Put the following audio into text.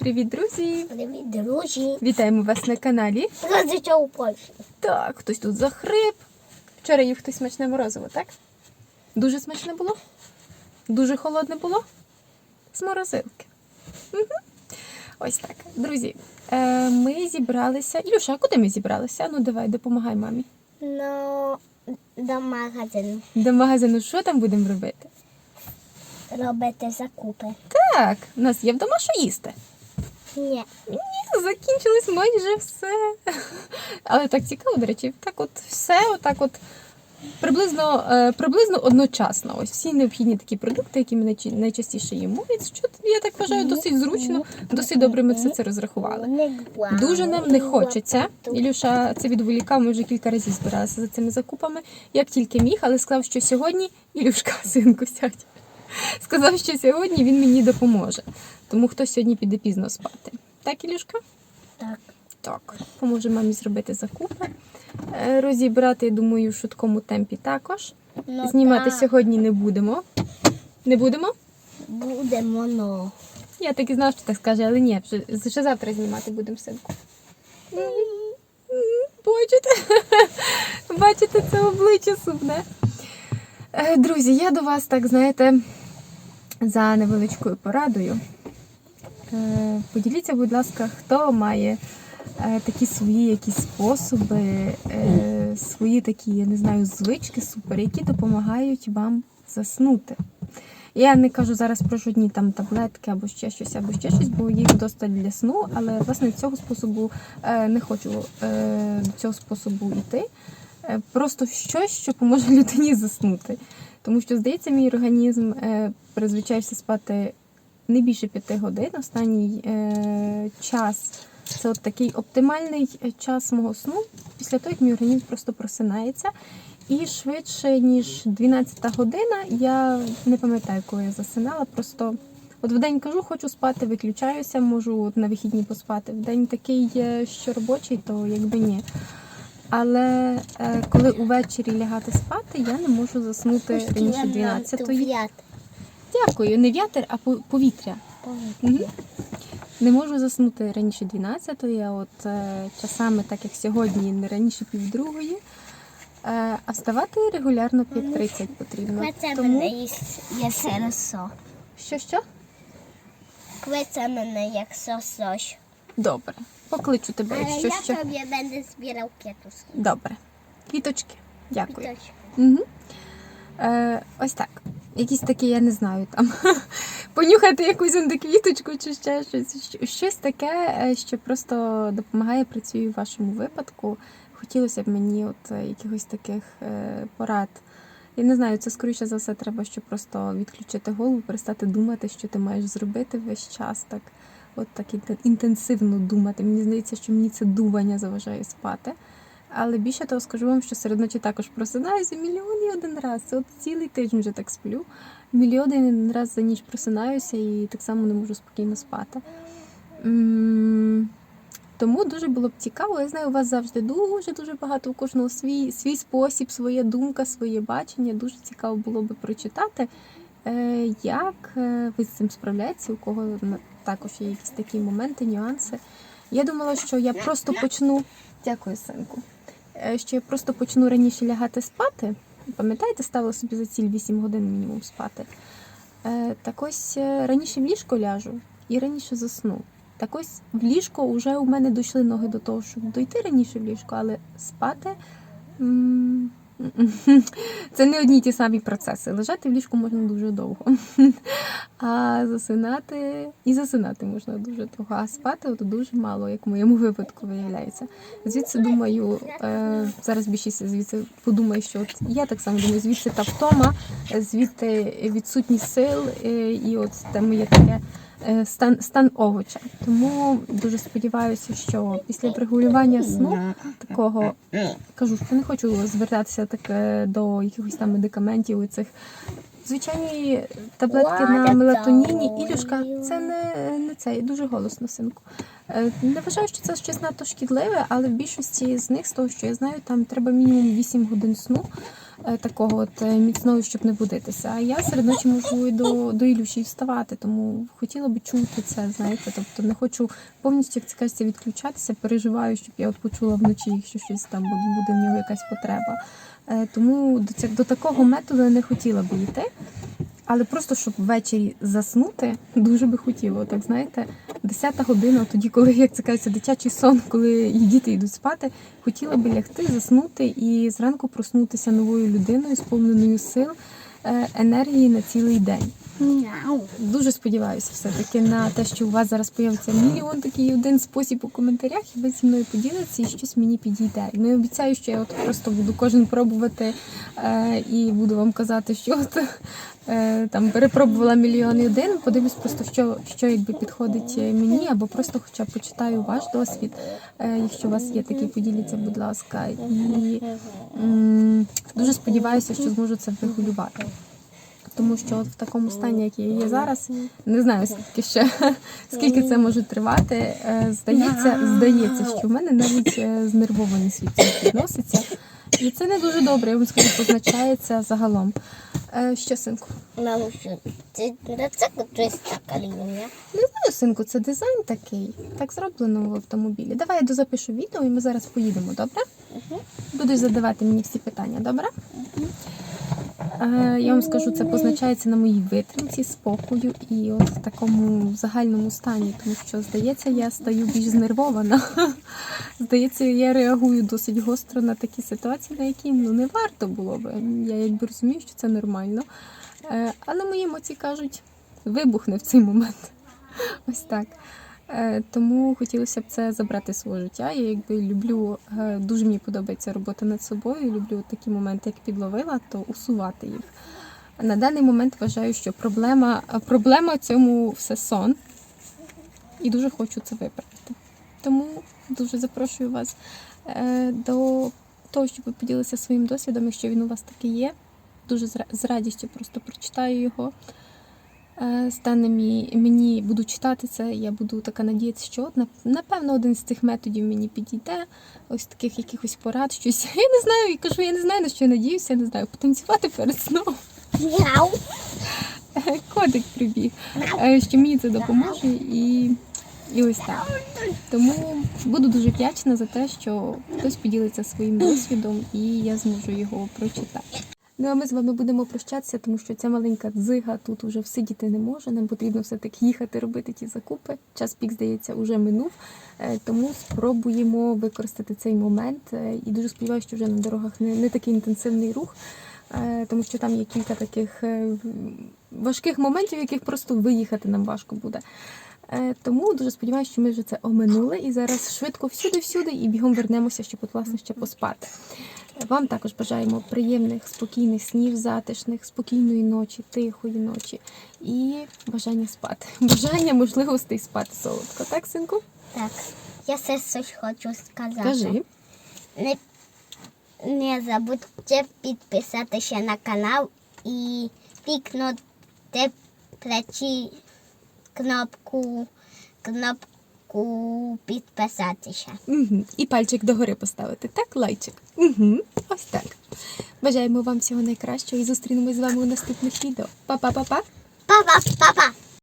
Привіт, друзі! Привіт, друзі. Вітаємо вас на каналі. Розича у Польщі. Так, хтось тут захрип. Вчора їв хтось смачне морозиво, так? Дуже смачне було? Дуже холодне було? З морозилки. Угу. Ось так. Друзі, е, ми зібралися. Ілюша, а куди ми зібралися? Ну давай, допомагай мамі. Ну, до магазину До магазину, що там будемо робити? робити закупи. Так, у нас є вдома що їсти. Ні. Ні, закінчилось майже все. Але так цікаво, до речі, так от все, отак от приблизно, е, приблизно одночасно. Ось всі необхідні такі продукти, які ми найчастіше їмо. Що я так вважаю, досить зручно, досить добре ми все це розрахували. Дуже нам не хочеться. Ілюша це відволікав, ми вже кілька разів збиралися за цими закупами, як тільки міг, але сказав, що сьогодні Ілюшка, синку, сядь. Сказав, що сьогодні він мені допоможе. Тому хто сьогодні піде пізно спати. Так, Ілюшка? Так. Так. Поможе мамі зробити закупи. Е, Розібрати, я думаю, в швидкому темпі також. Ну, Знімати так. сьогодні не будемо. Не будемо? Будемо, ну. Я так і знав, що так скаже, але ні, вже, вже завтра знімати будемо синку. Бачите? Бачите, це обличчя сумне. Е, Друзі, я до вас, так знаєте, за невеличкою порадою. Е, Поділіться, будь ласка, хто має е, такі свої якісь способи, е, свої такі, я не знаю, звички супер, які допомагають вам заснути. Я не кажу зараз про жодні там таблетки або ще щось, або ще щось, бо їх достатньо для сну, але власне цього способу не хочу до цього способу йти. Просто щось, що поможе людині заснути. Тому що, здається, мій організм е, призвичаєвся спати не більше п'яти годин. Останній е, час це от такий оптимальний е, час мого сну, після того, як мій організм просто просинається. І швидше, ніж 12 година, я не пам'ятаю, коли я засинала. Просто от в день кажу, хочу спати, виключаюся, можу на вихідні поспати. В день такий, що робочий, то якби ні. Але е, коли увечері лягати спати, я не можу заснути раніше 12-ї. Дякую, не вітер, а по- повітря. Мгм. Не можу заснути раніше 12-ї, а от е, часами, так як сьогодні, не раніше півдругої. Е, а вставати регулярно 5.30 потрібно. Квеця Тому мене є, є що що? Квеця мене як сосош. Добре. Покличу тебе, Але якщо я що. собі мене збирав кетус. Добре. Квіточки. Дякую. Точно. Угу. Е, ось так. Якісь такі, я не знаю, там понюхати якусь квіточку чи ще щось. Щось таке, е, що просто допомагає, працює в вашому випадку. Хотілося б мені от е, якихось таких е, порад. Я не знаю, це скоріше за все треба, щоб просто відключити голову, перестати думати, що ти маєш зробити весь час. Так, от так інтенсивно думати. Мені здається, що мені це думання заважає спати. Але більше того скажу вам, що серед ночі також просинаюся мільйон і один раз. От цілий тиждень вже так сплю. Мільйон і один раз за ніч просинаюся і так само не можу спокійно спати. Тому дуже було б цікаво. Я знаю, у вас завжди дуже дуже багато у кожного свій, свій спосіб, своя думка, своє бачення. Дуже цікаво було би прочитати, як е, ви з цим справляєтеся, у кого також є якісь такі моменти, нюанси. Я думала, що я просто почну. Дякую, синку. Е, Що я просто почну раніше лягати спати. Пам'ятаєте, ставила собі за ціль 8 годин мінімум спати. Е, Так ось е, раніше в ліжко ляжу і раніше засну. Так ось в ліжко вже у мене дійшли ноги до того, щоб дойти раніше в ліжко, але спати. Це не одні ті самі процеси. Лежати в ліжку можна дуже довго. А засинати і засинати можна дуже довго. А спати от дуже мало, як в моєму випадку виявляється. Звідси думаю, е, зараз більшість звідси подумає, що от я так само думаю, звідси та втома, звідти відсутність сил, е, і от те моє таке стан, стан овоча. Тому дуже сподіваюся, що після врегулювання сну такого кажу, що не хочу звертатися так е, до якихось там медикаментів і цих. Звичайні таблетки на мелатоніні. Ілюшка, це не, не це, і дуже голосно, синку. Е, Не вважаю, що це щось надто шкідливе, але в більшості з них, з того, що я знаю, там треба мінімум 8 годин сну. Е, такого от е, міцного, щоб не будитися. А я серед ночі можу і до, до Ілюші вставати, тому хотіла би чути це, знаєте. Тобто не хочу повністю, як це кажеться, відключатися, переживаю, щоб я от почула вночі, якщо щось там буде, в нього якась потреба. Е, Тому до, ця- до такого методу я не хотіла би йти. Але просто щоб ввечері заснути, дуже би хотіло. Так знаєте, 10 година, тоді, коли як це кажеться, дитячий сон, коли діти йдуть спати, хотіла би лягти, заснути і зранку проснутися новою людиною, сповненою сил, е, енергії на цілий день. Дуже сподіваюся, все-таки на те, що у вас зараз появиться мільйон такий один спосіб у коментарях, і ви зі мною поділитеся і щось мені підійде. Не обіцяю, що я от просто буду кожен пробувати е, і буду вам казати, що от, е, там перепробувала мільйон і один. Подивлюсь просто, що, що якби підходить мені, або просто хоча б почитаю ваш досвід. Е, якщо у вас є такий, поділіться, будь ласка. І м, дуже сподіваюся, що зможу це врегулювати. Тому що от в такому стані, який я є зараз, не знаю скільки ще скільки це може тривати. Е, Здається, здається, що в мене навіть е, знервованість від цього відноситься. І це не дуже добре, я вам скажу, позначається загалом. Е, Що, синку? Що це рецепт щось така лінія. Не знаю, синку, це дизайн такий. Так зроблено в автомобілі. Давай я дозапишу відео і ми зараз поїдемо, добре? Будеш задавати мені всі питання, добре? Е, Я вам скажу, це позначається на моїй витримці, спокою і от в такому загальному стані, тому що, здається, я стаю більш знервована. Здається, я реагую досить гостро на такі ситуації, на які ну, не варто було би. Я якби розумію, що це нормально. Е, Але мої емоції кажуть, вибухне в цей момент. Ось так. Е, Тому хотілося б це забрати з свого життя. Я якби люблю, е, дуже мені подобається робота над собою. Люблю такі моменти, як підловила, то усувати їх. На даний момент вважаю, що проблема, проблема цьому все сон. І дуже хочу це виправити. Тому дуже запрошую вас е, до того, щоб ви поділилися своїм досвідом, якщо він у вас такий є. Дуже з радістю просто прочитаю його. Е, Стане мені, мені буду читати це, я буду така надіятися, що от, напевно один з цих методів мені підійде, ось таких якихось порад, щось. Я не знаю, і кажу, я не знаю, на що я надіюся, я не знаю, потанцювати перед сном. Мяу. Е, Котик прибіг, е, що мені це допоможе і, і ось так. Тому буду дуже вдячна за те, що хтось поділиться своїм досвідом і я зможу його прочитати. Ну а ми з вами будемо прощатися, тому що ця маленька дзига тут уже всидіти не може. Нам потрібно все-таки їхати робити ті закупи. Час пік, здається, уже минув. Е, Тому спробуємо використати цей момент. Е, І дуже сподіваюся, що вже на дорогах не, не такий інтенсивний рух, е, тому що там є кілька таких важких моментів, яких просто виїхати нам важко буде. Тому дуже сподіваюся, що ми вже це оминули і зараз швидко всюди-всюди і бігом вернемося, щоб от, власне ще поспати. Вам також бажаємо приємних, спокійних снів, затишних, спокійної ночі, тихої ночі і бажання спати. Бажання можливостей спати солодко. Так, синку? Так, я ще щось хочу сказати. Кажи. Не, не забудьте підписатися на канал і пікнути плечі кнопку, кнопку підписатися. Угу. І пальчик догори поставити. Так, лайчик. Угу. Ось так. Бажаємо вам всього найкращого і зустрінемось з вами у наступних відео. Па-па-па-па! Папа, папа.